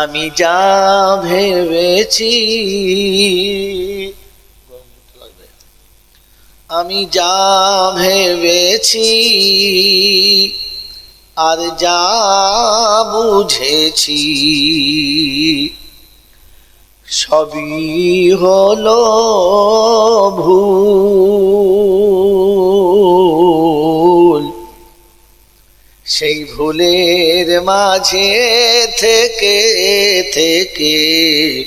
আমি যা ভেবেছি। আমি যা ভেবেছি আর যা বুঝেছি সবই হলো ভুল। সেই ভুলের মাঝে থেকে থেকে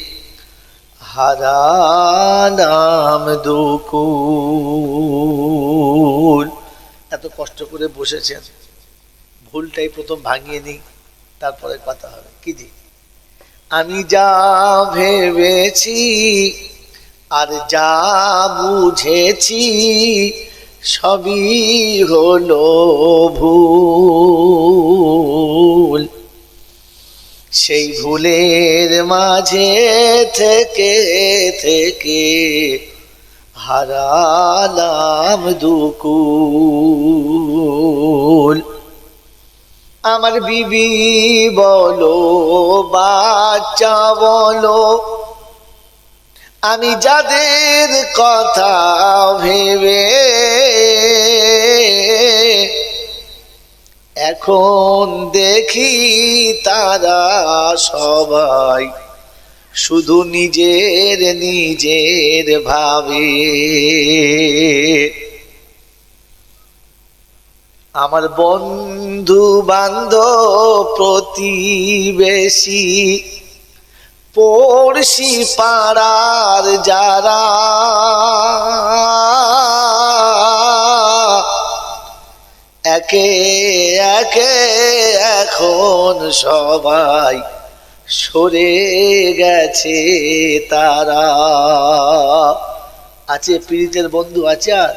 হারালাম দুকুল। এত কষ্ট করে বসেছেন। ভুলটাই প্রথম ভাঙিয়ে নিই, তারপরে কথা হবে। কি দি আমি যা ভেবেছি আর যা বুঝেছি সবই হলো ভুল। সেই ভুলের মাঝে থেকে থেকে হারালাম দুকুল। আমার বিবি বলো, বাচ্চা বলো, আমি যাদের কথা ভেবে এখন দেখি তারা সবাই শুধু নিজের নিজের ভাবে। আমার বন্ধু বান্ধব প্রতিবেশী, পড়শি পাড়ার যারা একে একে এখন সবাই সরে গেছে তারা। আছে পীড়িতের বন্ধু, আছে আর?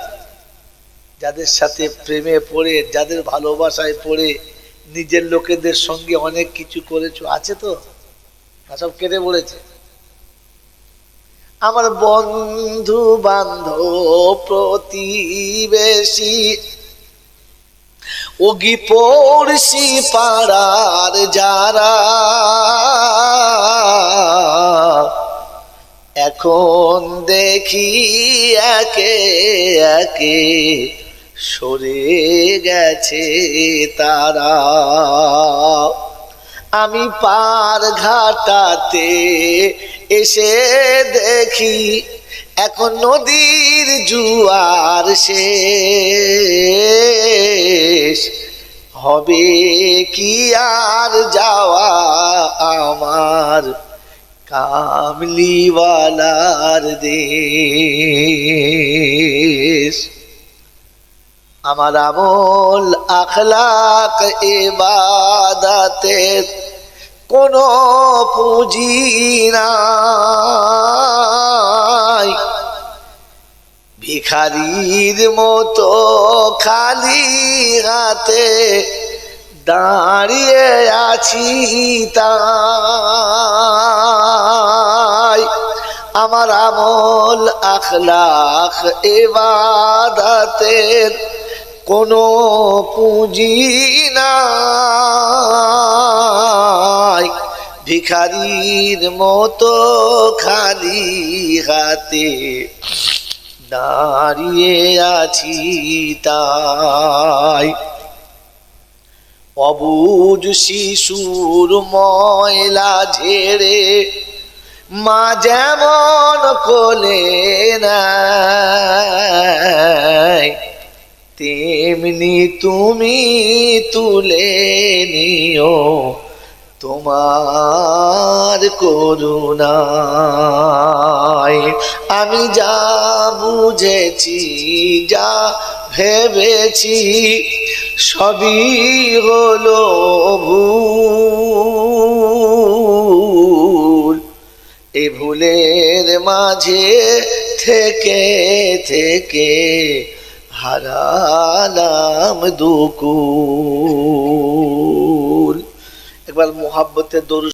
যাদের সাথে প্রেমে পড়ে, যাদের ভালোবাসায় পড়ে, নিজের লোকেদের সঙ্গে অনেক কিছু করেছ, আছে তো? না, সব কেটে পড়েছে। আমার বন্ধু বান্ধব প্রতিবেশী ওগি পড়শি পাড়ার যারা। এখন দেখি একে একে সরে গেছে তারা। আমি পার ঘাটাতে এসে দেখি এখন নদীর জুয়ার শেষ। হবে কি আর যাওয়া আমার কামলিওয়ালার দেশ? আমার আমল আখলাক এবাদাতের কোনো পুঁজি নাই। ভিখারির মতো খালি হাতে দাঁড়িয়ে আছি তাই। আমার আমল আখলাখ এবাদাতের কোনো পুঁজি নাই। ভিখারির মতো খালি হাতে দাঁড়িয়ে আছি তাই। অবুজ শিশুর ময়লা ঝেড়ে মা যেমন কোলে তেমনি তুমি তুলে নিও। তোমার করুণায় আমি যা বুঝেছি, যা ভেবেছি, সবই হলো ভুল। এ ভুলের মাঝে থেকে থেকে হারালাম দুকুল। একবার মোহাব্বতের দরুদ